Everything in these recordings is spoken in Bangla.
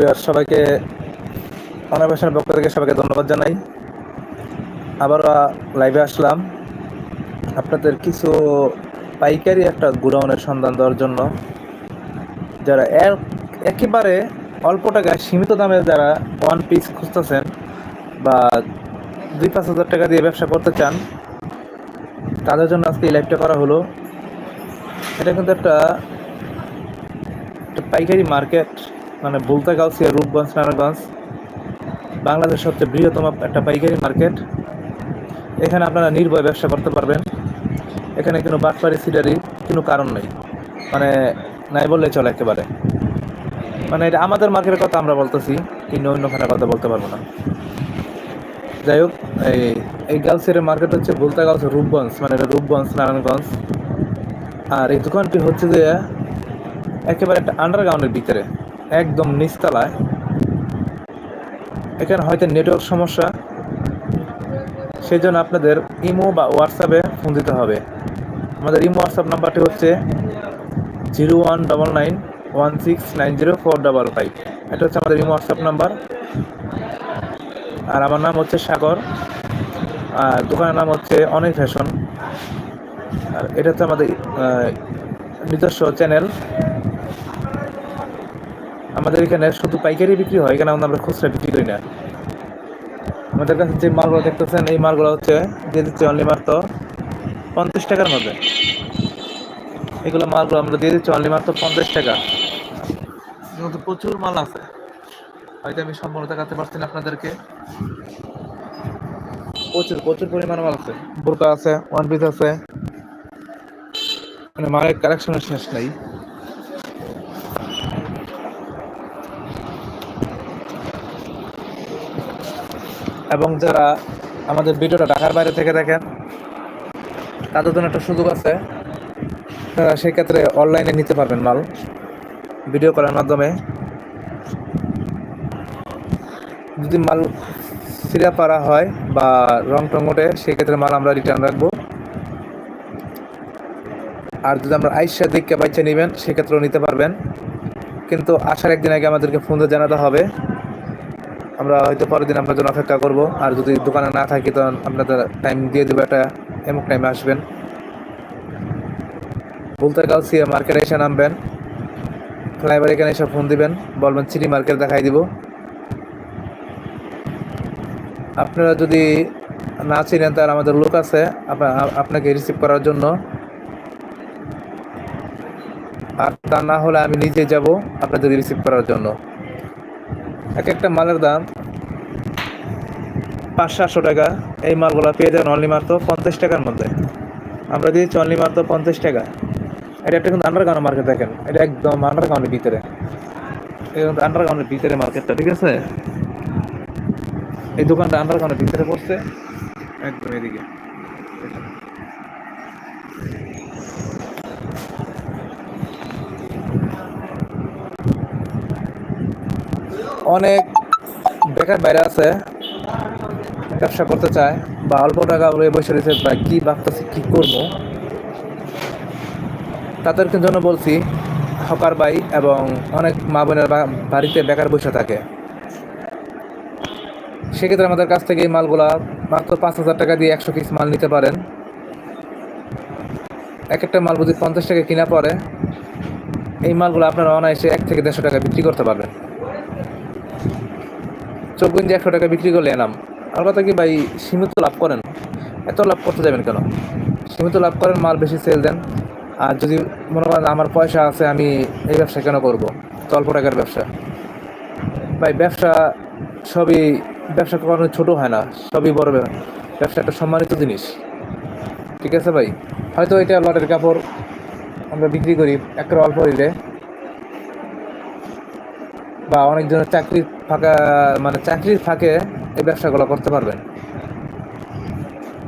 সবাইকে অনাবেশনের পক্ষ থেকে সবাইকে ধন্যবাদ জানাই। আবারও লাইভে আসলাম। আপনাদের কিছু পাইকারি একটা গোডাউনের সন্ধান দেওয়ার জন্য। যারা এক- একেবারে অল্প টাকায় সীমিত দামে যারা ওয়ান পিস খুঁজতেছেন বা দুই পাঁচ হাজার টাকা দিয়ে ব্যবসা করতে চান, তাদের জন্য আজকে এই লাইভটা করা হলো। এটা কিন্তু একটা পাইকারি মার্কেট মানে বলতে গাউসিয়া রূপগঞ্জ নারায়ণগঞ্জ, বাংলাদেশের সবচেয়ে বৃহত্তম একটা পাইকারি মার্কেট। এখানে আপনারা নির্ভয় ব্যবসা করতে পারবেন। এখানে কোনো বাটপারি সিটারি কোনো কারণ নেই। মানে নাই বললে চলে একেবারে। মানে এটা আমাদের মার্কেটের কথা আমরা বলতেছি, কিন্তু অন্যখানে কথা বলতে পারব না। যাই হোক, এই এই গার্লসের মার্কেট হচ্ছে বলতে গাউস রূপগঞ্জ মানে এটা রূপগঞ্জ, নারায়ণগঞ্জ। আর এই দোকানটি হচ্ছে যে একেবারে একটা আন্ডারগ্রাউন্ডের ভিতরে। একদম নিচতলায়। এখানে হয়তো নেটওয়ার্ক সমস্যা। সেই জন্য আপনাদের ইমো বা হোয়াটসঅ্যাপে ফোন দিতে হবে। আমাদের ইমো হোয়াটসঅ্যাপ নাম্বারটি হচ্ছে zero one double nine one six nine zero four double five. এটা হচ্ছে আমাদের ইমো হোয়াটসঅ্যাপ নাম্বার। আর আমার নাম হচ্ছে সাগর। আর দোকানের নাম হচ্ছে অনেক ফ্যাশন। আর এটা হচ্ছে আমাদের নিজস্ব চ্যানেল। আমাদের এখানে শুধু পাইকারি বিক্রি হয় এখানে আমরা খুচরা বিক্রি করি না? আমাদের কাছে যে মালগুলো দেখতেছেন, এই মালগুলো হচ্ছে দিয়ে দিচ্ছে অনলি মাত্র পঞ্চাশ টাকার মধ্যে। এগুলো মালগুলো আমরা দিয়ে দিচ্ছি অনলি মাত্র পঞ্চাশ টাকা। মধ্যে প্রচুর মাল আছে, হয়তো আমি সম্পূর্ণ দেখাতে পারছি না আপনাদেরকে। প্রচুর প্রচুর পরিমাণে মাল আছে। বোরকা আছে, ওয়ান পিস আছে। মানে মালের কালেকশনের শেষ নেই। এবং যারা আমাদের ভিডিওটা ঢাকার বাইরে থেকে দেখেন, তাদের জন্য একটা সুযোগ আছে। তারা সেক্ষেত্রে অনলাইনে নিতে পারবেন মাল ভিডিও করার মাধ্যমে। যদি মাল সিরা পারা হয় বা রং টং ওঠে সেক্ষেত্রে মাল আমরা রিটার্ন রাখব। আর যদি আমরা আইসা দিককে বাচ্চা নেবেন, সেক্ষেত্রেও নিতে পারবেন। কিন্তু আসার একদিন আগে আমাদেরকে ফোন দিয়ে জানাতে হবে। আমরা হয়তো পরের দিন আপনার জন্য অপেক্ষা করব। আর যদি দোকানে না থাকি, তখন আপনাদের টাইম দিয়ে দেবো একটা এমুক টাইমে আসবেন। বলতে গাউসিয়া মার্কেটে এসে নামবেন। ফ্লাইওভার এখানে এসে ফোন দিবেন, বলবেন সিটি মার্কেট দেখাই দিব। আপনারা যদি না চিনেন তার আমাদের লোক আছে আপনাকে রিসিভ করার জন্য। আর তা না হলে আমি নিজে যাব আপনাদের রিসিভ করার জন্য। এক একটা মালের দাম পাঁচ সাতশো টাকা। এই মালগুলো পেয়ে যাবেন অনলি মাত্র পঞ্চাশ টাকার মধ্যে। আমরা দিয়েছি অনলি মাত্র পঞ্চাশ টাকা। এটা একটা কিন্তু আন্ডারগ্রাউন্ড মার্কেট দেখেন। এটা একদম আন্ডারগ্রাউন্ডের ভিতরে। আন্ডারগ্রাউন্ডের ভিতরে মার্কেটটা ঠিক আছে? এই দোকানটা আন্ডারগ্রাউন্ডের ভিতরে পড়ছে। একদম এদিকে। অনেক বেকার বাইরে আছে, ব্যবসা করতে চায়, বা অল্প টাকা বসে রয়েছে বা কি ভাবতেছে, কি করব? তাদেরকে জন্য বলছি, হকার ভাই এবং অনেক মা বোনের বাড়িতে বেকার বসে থাকে। সেক্ষেত্রে আমাদের কাছ থেকে এই মালগুলা মাত্র পাঁচ হাজার টাকা দিয়ে একশো পিস মাল নিতে পারেন। এক একটা মাল যদি পঞ্চাশ টাকা কিনা পরে এই মালগুলো আপনারা অনায়াসে এক থেকে দেড়শো টাকা বিক্রি করতে পারবেন। চোখ গুঞ্জি একশো টাকা বিক্রি করলে এনাম আর কথা কি ভাই, সীমিত লাভ করেন? এত লাভ করতে যাবেন কেন? সীমিত লাভ করেন, মাল বেশি সেল দেন। আর যদি মনে করেন আমার পয়সা আছে, আমি এই ব্যবসা কেন করব? অল্প টাকার ব্যবসা। ভাই, ব্যবসা সবই, ব্যবসা কখনো ছোট হয় না। সবই বড় ব্যবসা একটা সম্মানিত জিনিস। ঠিক আছে ভাই? হয়তো এটা লটের কাপড় আমরা বিক্রি করি, একটা অল্প রেটে। বা অনেকজনের চাকরি ফাঁকা মানে চাকরির ফাঁকে এই ব্যবসাগুলো করতে পারবেন।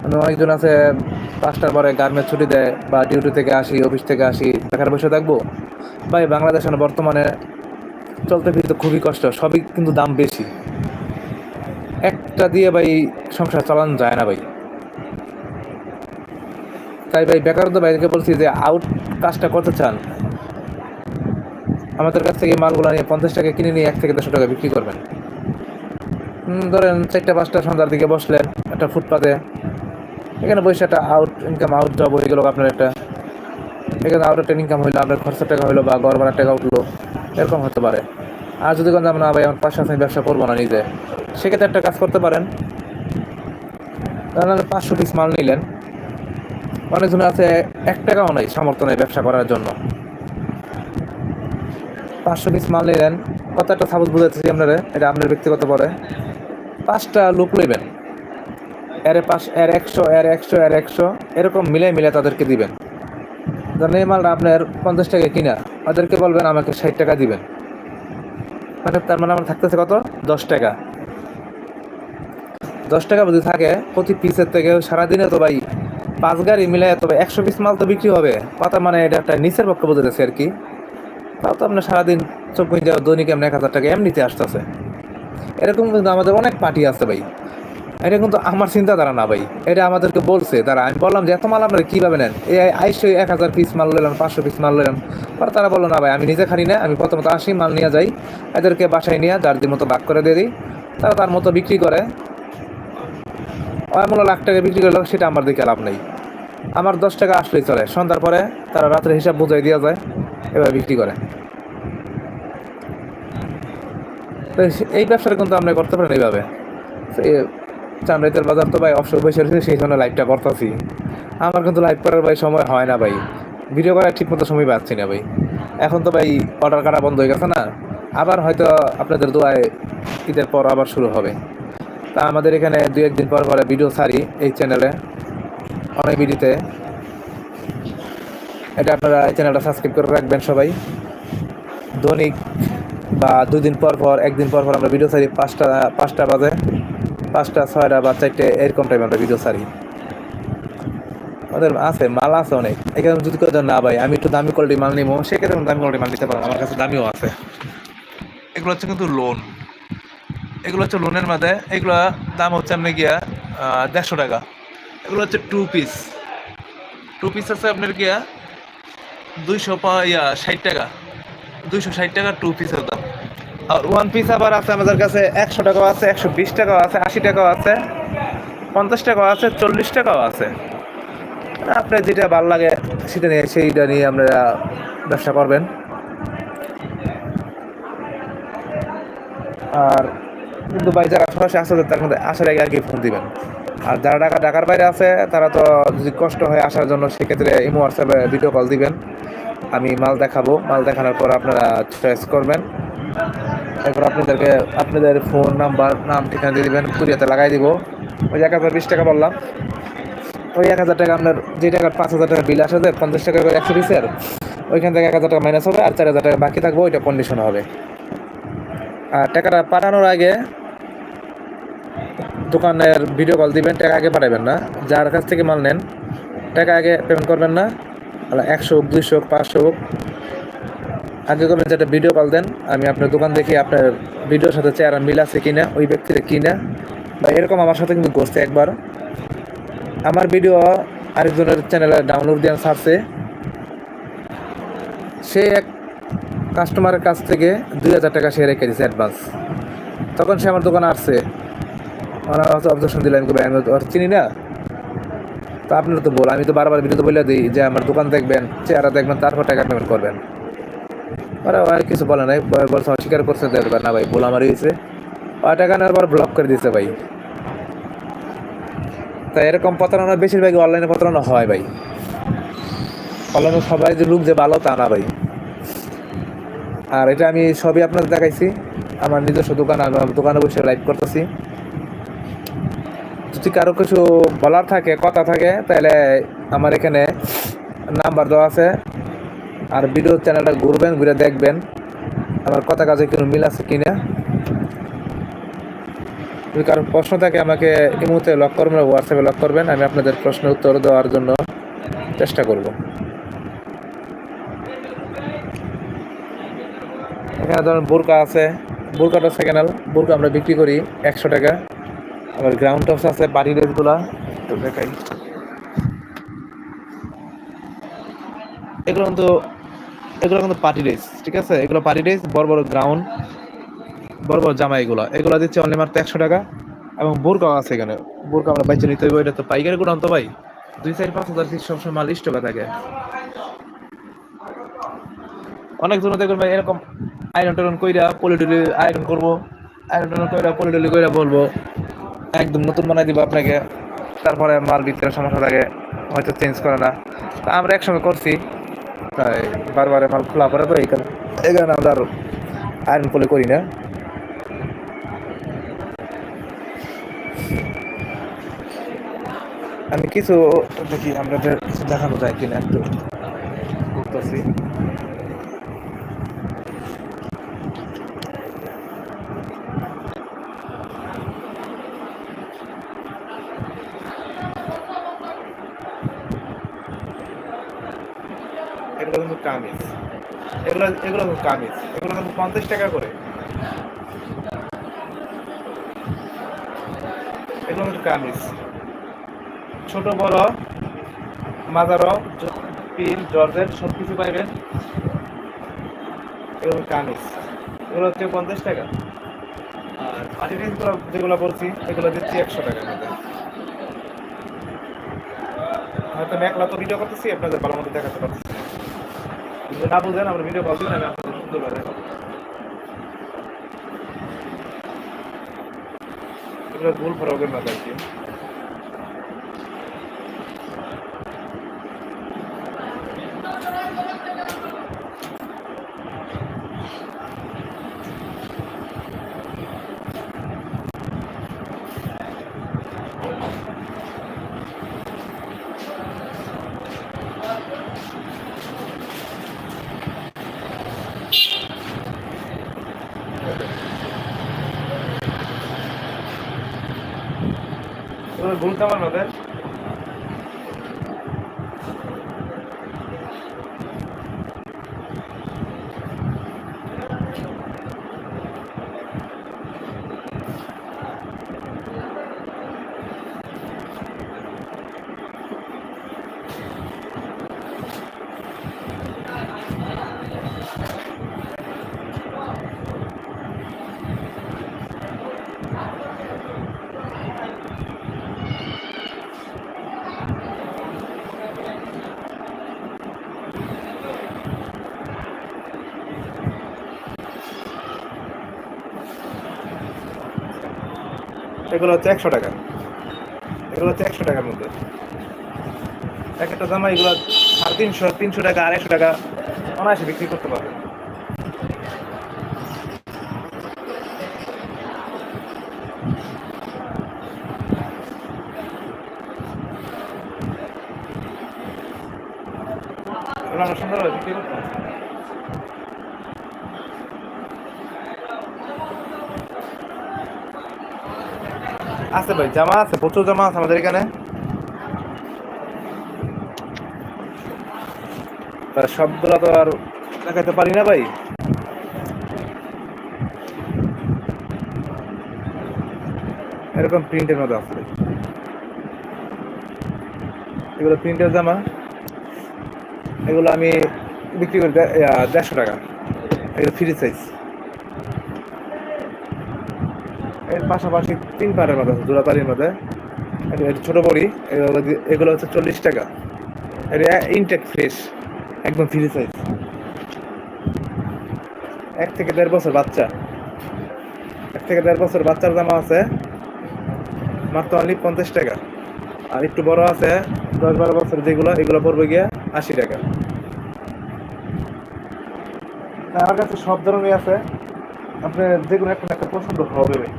মানে অনেকজন আছে, পাঁচটার পরে গার্মেন্ট ছুটি দেয় বা ডিউটি থেকে আসি অফিস থেকে আসি বেকার বসে থাকব। ভাই বাংলাদেশে না, বর্তমানে চলতে ফিরতে খুবই কষ্ট, সবই কিন্তু দাম বেশি। একটা দিয়ে ভাই সংসার চালানো যায় না ভাই। তাই ভাই বেকারত্ব ভাইকে বলছি যে আউট কাজটা করতে চান আমাদের কাছ থেকে মালগুলো নিয়ে পঞ্চাশ টাকা কিনে নিয়ে এক থেকে দেড়শো টাকা বিক্রি করবেন। ধরেন চারটা, পাঁচটা সন্ধ্যার দিকে বসলেন, একটা ফুটপাতে। এখানে বসে একটা আউট ইনকাম আউট জব হয়ে গেল আপনার একটা। এখানে আউট একটা ইনকাম হইল, আপনার খরচা টাকা হইল বা ঘর ভাড়ার টাকা উঠল, এরকম হতে পারে। আর যদি কোনো আমরা ভাই, আমার পাঁচশো আমি ব্যবসা করব না নিজে, সেক্ষেত্রে একটা কাজ করতে পারেন। তাহলে পাঁচশো পিস মাল নিলেন। অনেকজন আছে এক টাকাও নাই সামর্থ্য নেই ব্যবসা করার জন্য। পাঁচশো পিস মাল নিলেন। কত একটা সাপোজ বুঝাচ্ছি আপনারা, এটা আপনার ব্যক্তিগত পরে। পাঁচটা লোক নেবেন এর পাঁচ এর একশো এর একশো এর একশো, এরকম মিলে মিলে তাদেরকে দিবেন। ধরেন এই মালটা আপনার পঞ্চাশ টাকা কিনা ওদেরকে বলবেন আমাকে ষাট টাকা দিবেন। মানে তার মানে আমার থাকতেছে কত? দশ টাকা। দশ টাকা যদি থাকে, প্রতি পিসের থেকে সারাদিনে তো ভাই পাঁচ গাড়ি মিলে তবে একশো পিস মাল তো বিক্রি হবে। কথা মানে এটা একটা নিচের পক্ষে বোঝাতেছে আর কি। তাও তো আপনার সারাদিন চব্বিশ যাওয়া দৈনিক এমনি এক হাজার টাকা এমনিতে আসতেছে। এরকম কিন্তু আমাদের অনেক পার্টি আছে ভাই। এটা কিন্তু আমার চিন্তাধারা না ভাই। এটা আমাদেরকে বলছে, তারা আমি বললাম যে, এত মাল আপনারা কীভাবে নেন? এই আইসো এক হাজার পিস মাল নিলাম পাঁচশো পিস মাল নিলাম পরে তারা বলল, না ভাই, আমি নিজে খালি না, আমি প্রথমত আসি, মাল নিয়ে যাই। এদেরকে বাসায় নিয়ে যার দিন মতো ভাগ করে দিয়ে দিই। তারা তার মতো বিক্রি করে। মূল্য লাখ টাকা বিক্রি করল, সেটা আমার দিকে লাভ নেই। আমার দশ টাকা আসলেই চলে। সন্ধ্যার পরে তারা রাত্রে হিসাব বুঝাই দেওয়া যায় এবার বিক্রি করে। তো এই ব্যবসাটা কিন্তু আমরা করতে পারেন এইভাবে। চামড়াইতের বাজার তো ভাই অবসর বসে রয়েছে, সেই জন্য লাইভটা করতেছি। আমার কিন্তু লাইভ করার ভাই সময় হয় না ভাই। ভিডিও করার ঠিক মতো সময় পাচ্ছি না ভাই। এখন তো ভাই অর্ডার কাটা বন্ধ হয়ে গেছে না। আবার হয়তো আপনাদের দোয়ায় ঈদের পর আবার শুরু হবে। তা আমাদের এখানে দু একদিন পর পরে ভিডিও ছাড়ি এই চ্যানেলে অনেক ভিডিওতে। এটা আপনারা চ্যানেলটা সাবস্ক্রাইব করে রাখবেন সবাই। দৈনিক বা দুই দিন পর পর, একদিন পর পর আমরা ভিডিও ছাড়ি, পাঁচটা পাঁচটা বাজে, পাঁচটা, ছয়টা বা চারটে, এরকম টাইমে আমরা ভিডিও ছাড়ি। আমাদের আছে, মাল আছে অনেক। এখানে যদি কেউ না ভাই আমি একটু দামি কোয়ালিটি মাল নিবো, সেক্ষেত্রে দামি কোয়ালিটি মাল নিতে পারব আমার কাছে দামিও আছে। এগুলো হচ্ছে কিন্তু লোন এগুলো হচ্ছে লোনের মধ্যে, এগুলো দাম হচ্ছে আপনি গিয়া দেড়শো টাকা। এগুলো হচ্ছে টু পিস টু পিস আছে আপনার গিয়া দুইশো পা- ইয়া, ষাট টাকা। দুইশো ষাট টাকা টু পিসের দাম। আর ওয়ান পিস আবার আছে আমাদের কাছে একশো টাকাও আছে, একশো বিশ টাকাও আছে, আশি টাকাও আছে, পঞ্চাশ টাকাও আছে, চল্লিশ টাকাও আছে। আপনার যেটা ভালো লাগে, সেটা নিয়ে, সেইটা নিয়ে আপনারা ব্যবসা করবেন। আর কিন্তু ভাই যারা সরাসরি আসতে তার মধ্যে আসার আগে আর কি ফোন দিবেন? আর যারা ঢাকা ঢাকার বাইরে আছে, তারা তো যদি কষ্ট হয় আসার জন্য সেক্ষেত্রে ইমো হোয়াটসঅ্যাপে ভিডিও কল দিবেন। আমি মাল দেখাবো। মাল দেখানোর পর আপনারা চয়েস করবেন। এরপর আপনাদেরকে আপনাদের ফোন নাম্বার নাম, ঠিকানা দিয়ে দিবেন। কুরিয়াতে লাগাই দিব। ওই এক হাজার বিশ টাকা বললাম। ওই এক হাজার টাকা আপনার যে টাকার পাঁচ হাজার টাকা বিল আসে পঞ্চাশ টাকা করে একশো পিসের ওইখান থেকে এক হাজার টাকা মাইনাস হবে আর চার হাজার টাকা বাকি থাকবে, ওইটা কন্ডিশন হবে। আর টাকাটা পাঠানোর আগে দোকানের ভিডিও কল দিবেন, টাকা আগে পাঠাবেন না। যার কাছ থেকে মাল নেন, টাকা আগে পেমেন্ট করবেন না। একশো হোক, দুইশো হোক, পাঁচশো হোক। আগে করবেন যেটা ভিডিও কল দেন, আমি আপনার দোকান দেখে আপনার ভিডিওর সাথে চেহারা মিল আছে কিনা, ওই ব্যক্তির কিনা। বা এরকম আমার সাথে কিন্তু করছে একবার। আমার ভিডিও আরেকজনের চ্যানেলে ডাউনলোড দিয়ে ছাড়ছে। সে এক কাস্টমারের কাছ থেকে দুই হাজার টাকা সে রেখে দিয়েছে অ্যাডভান্স তখন সে আমার দোকানে আসছে। ওনার হয়তো অবজেকশন দিলেন আমি আমি তো ওর চিনি না। তো আপনারা তো বল, আমি তো বারবার ভিডিওতে বলে দিই যে আমার দোকান দেখবেন, চেহারা দেখবেন, তারপর টাকা পেমেন্ট করবেন। ওরা আর কিছু বলে নাই বলছে অস্বীকার করছে যে না ভাই, ভুল আমারই হয়েছে। ওই টাকা নেওয়ার পর ব্লক করে দিয়েছে ভাই। তা এরকম প্রতারণা বেশিরভাগই অনলাইনে প্রতারণা হয় ভাই। অনলাইনে সবাই যে লোক যে ভালো তা না ভাই। আর এটা আমি সবই আপনাদের দেখাইছি। আমার নিজস্ব দোকান, আমি দোকানে বসে লাইভ করতেছি। যদি কারও কিছু বলার থাকে, কথা থাকে, তাহলে আমার এখানে নাম্বার দেওয়া আছে। আর ভিডিও চ্যানেলটা ঘুরবেন, ঘুরে দেখবেন। আমার কথা কাজে কোনো মিল আছে কিনা? যদি কারও প্রশ্ন থাকে, আমাকে এই মুহূর্তে লক করবেন হোয়াটসঅ্যাপে লক করবেন। আমি আপনাদের প্রশ্নের উত্তর দেওয়ার জন্য চেষ্টা করব। এখানে ধরুন বোরকা আছে। বোরকাটা সেকেন্ড হ্যান্ড বোরকা আমরা বিক্রি করি একশো টাকা। আবার গ্রাউন্ড টপস আছে, বাড়ি রেটগুলা তো দেখাই। এগুলো কিন্তু এগুলো কিন্তু পার্টি রেস ঠিক আছে? এগুলো পার্টি রেস বড় বড় গ্রাউন্ড বড় বড় জামা এগুলো এগুলো দিচ্ছে অনলি মাত্র একশো টাকা। এবং বোরকাও আছে এখানে। বোরকা আমরা বাইচে নিতে হইব, এটা তো পাইকারি গুলো তো ভাই। দুই চার পাঁচ হাজার পিস সবসময় মাল স্টকে থাকে। অনেক জন দেখবেন ভাই, এরকম আয়রন টয়রন কইরা পলিটলি আয়রন করব। আয়রন টয়রন কইরা পলিটলি কইরা বলব। একদম নতুন বানাই দিব আপনাকে। তারপরে মাল ভিতরে সমস্যা থাকে, হয়তো চেঞ্জ করে না। তা আমরা একসঙ্গে করছি। তাই বারবার মাল খোলা পরে তো এইখানে। এখানে আমরা আর আয়রন পলি করি না। আমি কিছু দেখি, আমরা দেখানো যায় কিনা একটু। করতেছি। এগুলো কিন্তু কামিজ। এগুলো এগুলো কিন্তু কামিজ। এগুলো কিন্তু পঞ্চাশ টাকা করে। এগুলো কিন্তু কামিজ। ছোট, বড় মাজারো পিল, জর্জেট সব কিছু পাইবেন। এগুলো কামিজ। এগুলো হচ্ছে পঞ্চাশ টাকা। আর ড্রেসগুলো যেগুলো বলছি, এগুলো দিচ্ছি একশো টাকার মধ্যে। হয়তো মেঘলা তো ভিডিও করতেছি, আপনাদের ভালো মতো দেখাতে পারছি না। বুঝেন আমরা ভিডিও কল দিন আমি আপনাদের সুন্দরভাবে ভুল ফরকের না কি আমার ভুল এগুলো হচ্ছে একশো টাকা। এগুলো হচ্ছে একশো টাকার মধ্যে। এক একটা জামা এগুলো সাড়ে তিনশো তিনশো টাকা, আড়াইশো টাকা অনায়াসে বিক্রি করতে পারবে সুন্দরভাবে বিক্রি করতে আছে ভাই, জামা আছে, প্রচুর জামা আছে আমাদের এখানে। সবগুলো তো আর দেখাতে পারি না ভাই। এরকম প্রিন্টের মধ্যে আছে। এগুলো প্রিন্টের জামা। এগুলো আমি বিক্রি করি দেড়শো টাকা। এগুলো ফ্রি সাইজ এর পাশাপাশি তিন পারের মধ্যে আছে জোড়াতালির মধ্যে। ছোট বড়ি, এগুলো হচ্ছে চল্লিশ টাকা। এটা ইনটেক ফ্রেশ একদম ফ্রি সাইজ এক থেকে দেড় বছর বাচ্চা। এক থেকে দেড় বছর বাচ্চার জামা আছে মাত্র অনলি পঞ্চাশ টাকা। আর একটু বড় আছে, দশ বারো বছর যেগুলো, এগুলো পড়বে গিয়ে আশি টাকা। আমার কাছে সব ধরনের আছে। আপনি যে কোনো একটা একটা পছন্দ হবে ভাই।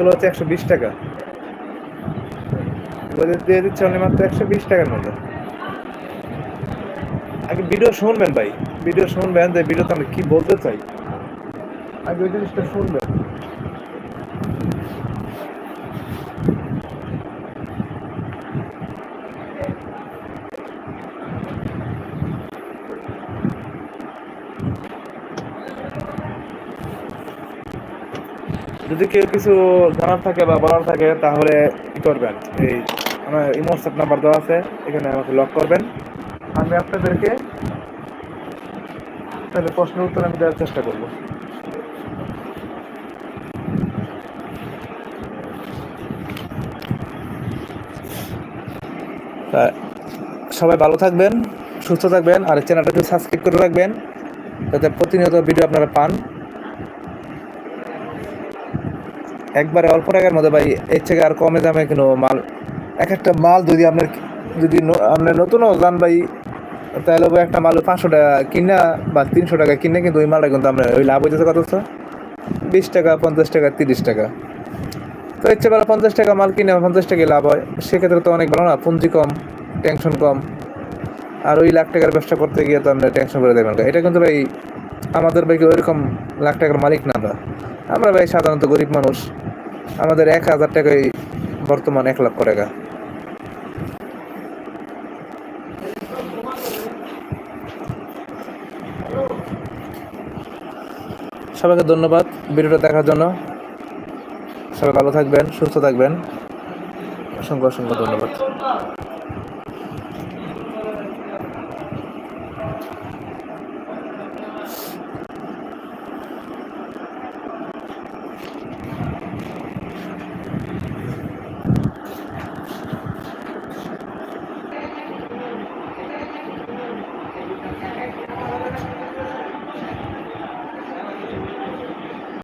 এগুলো হচ্ছে একশো বিশ টাকা। দিয়ে- দিচ্ছে অনলি মাত্র একশো বিশ টাকার মধ্যে। আগে ভিডিও শুনবেন ভাই ভিডিও শুনবেন, যে ভিডিওতে আমি কি বলতে চাই? আগে ওই জিনিসটা শুনবেন। যদি কেউ কিছু জানার থাকে বা বলার থাকে, তাহলে কি করবেন? এই আমার ইমো হোয়াটসঅ্যাপ নাম্বার দেওয়া আছে, এখানে আমাকে লক করবেন। আমি আপনাদেরকে তাহলে প্রশ্নের উত্তর আমি দেওয়ার চেষ্টা করব। সবাই ভালো থাকবেন, সুস্থ থাকবেন, আর চ্যানেলটা একটু সাবস্ক্রাইব করে রাখবেন, যাতে প্রতিনিয়ত ভিডিও আপনারা পান। একবারে অল্প টাকার মধ্যে ভাই, এর থেকে আর কমে দামে কোনো মাল, এক একটা মাল যদি আপনার যদি আপনার নতুনও যান ভাই, তাহলে ভাই একটা মাল পাঁচশো টাকা কিনা বা তিনশো টাকা কিনে কিন্তু ওই মালটা কিন্তু আপনার ওই লাভ হইতেছে কত বিশ টাকা, পঞ্চাশ টাকা, তিরিশ টাকা। তো ইচ্ছে বেলা পঞ্চাশ টাকা মাল কিনে পঞ্চাশ টাকায় লাভ হয়। সেক্ষেত্রে তো অনেক ভালো না পুঁজি কম টেনশন কম। আর ওই লাখ টাকার ব্যবসা করতে গিয়ে তো আমরা টেনশন করে দেবেন এটা কিন্তু ভাই, আমাদের ভাই ওইরকম লাখ টাকার মালিক না আমরা। আমরা ভাই সাধারণত গরিব মানুষ। আমাদের এক হাজার টাকাই বর্তমান এক লক্ষ টাকা। সবাইকে ধন্যবাদ ভিডিওটা দেখার জন্য। সবাই ভালো থাকবেন, সুস্থ থাকবেন। অসংখ্য অসংখ্য ধন্যবাদ।